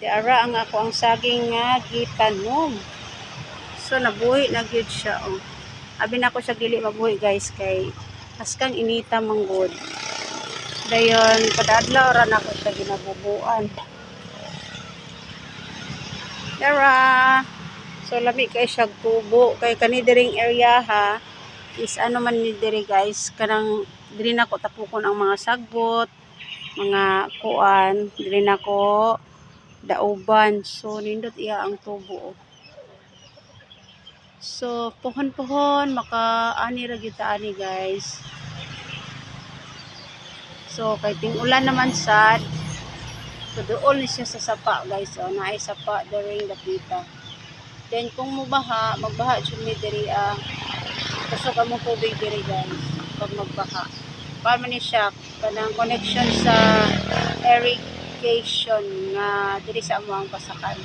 Di ara ang ako ang saging nga gitanom. So nabuhi na gyud siya oh. Abi na ako sa dili mabuhi guys kay askang inita manggod. Dayon kada adlaw ra na ako siya ginabubuan. Tara. So lami kay siya tubo kay kani diring area ha is ano man ni diri guys kanang diri na ko tapukon ang mga sagbot mga kuan diri na ko dauban. So nindot iya ang tubo oh. so pohon-pohon maka ani ra gyud ta ani guys. So kay ting ulan naman sad. Doon ni siya sa sapa guys oh. Naay sapa during dapita then kung mubaha magbaha jud mi diri ah kusog ang mong tubig diri guys pag magbaha. Paano ni siya kanang connection sa irrigation nga diri sa among pasakan